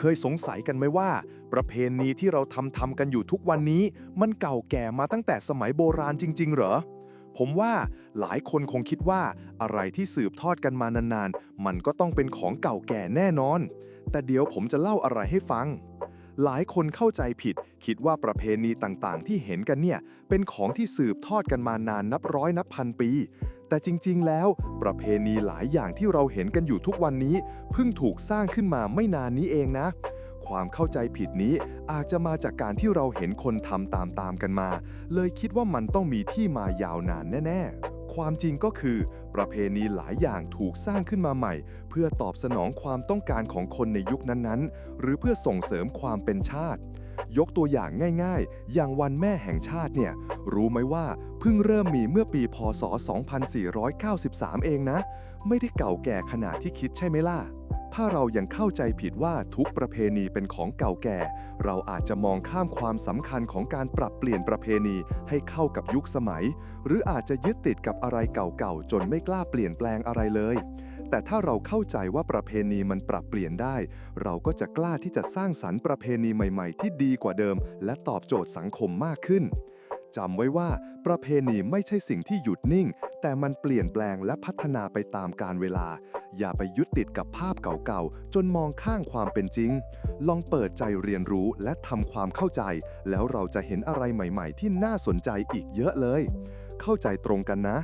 เคยสงสัยกันไหมว่า ประเพณีที่เราทำทำกันอยู่ทุกวันนี้ มันเก่าแก่มาตั้งแต่สมัยโบราณจริง ๆ เหรอ ผมว่าหลายคนคงคิดว่าอะไรที่สืบทอดกันมานานๆ มันก็ต้องเป็นของเก่าแก่แน่นอน แต่เดี๋ยวผมจะเล่าอะไรให้ฟัง หลายคนเข้าใจผิด คิดว่าประเพณีต่างๆ ที่เห็นกันเนี่ยเป็นของที่สืบทอดกันมานานนับร้อยนับพันปี แต่จริงๆ แล้ว ประเพณีหลายอย่างที่เราเห็นกันอยู่ทุกวันนี้ เพิ่งถูกสร้างขึ้นมาไม่นานนี้เองนะ ความเข้าใจผิดนี้อาจจะมาจากการที่เราเห็นคนทำตามๆกันมา เลยคิดว่ามันต้องมีที่มายาวนานแน่ๆความจริงก็คือ ประเพณีหลายอย่างถูกสร้างขึ้นมาใหม่ เพื่อตอบสนองความต้องการของคนในยุคนั้นๆ หรือเพื่อส่งเสริมความเป็นชาติ ยกตัวอย่างง่ายๆ อย่างวันแม่แห่งชาติเนี่ย รู้ไหมว่าเพิ่งเริ่มมีเมื่อปีพศ 2493 เองนะ ไม่ได้เก่าแก่ขนาดที่คิดใช่ไหมล่ะ ถ้าเรายังเข้าใจผิดว่าทุกประเพณีเป็นของเก่าแก่ เราอาจจะมองข้ามความสำคัญของการปรับเปลี่ยนประเพณีให้เข้ากับยุคสมัย หรืออาจจะยึดติดกับอะไรเก่าๆ จนไม่กล้าเปลี่ยนแปลงอะไรเลย แต่ถ้าเราเข้าใจว่าประเพณีมันปรับเปลี่ยนได้ เราก็จะกล้าที่จะสร้างสรรค์ประเพณีใหม่ ๆ ที่ดีกว่าเดิม และตอบโจทย์สังคมมากขึ้นจำไว้ว่า ประเพณีไม่ใช่สิ่งที่หยุดนิ่ง แต่มันเปลี่ยนแปลงและพัฒนาไปตามกาลเวลา อย่าไปยึดติดกับภาพเก่าๆ จนมองข้างความเป็นจริง ลองเปิดใจเรียนรู้และทำความเข้าใจ แล้วเราจะเห็นอะไรใหม่ๆ ที่น่าสนใจอีกเยอะเลย เข้าใจตรงกันนะ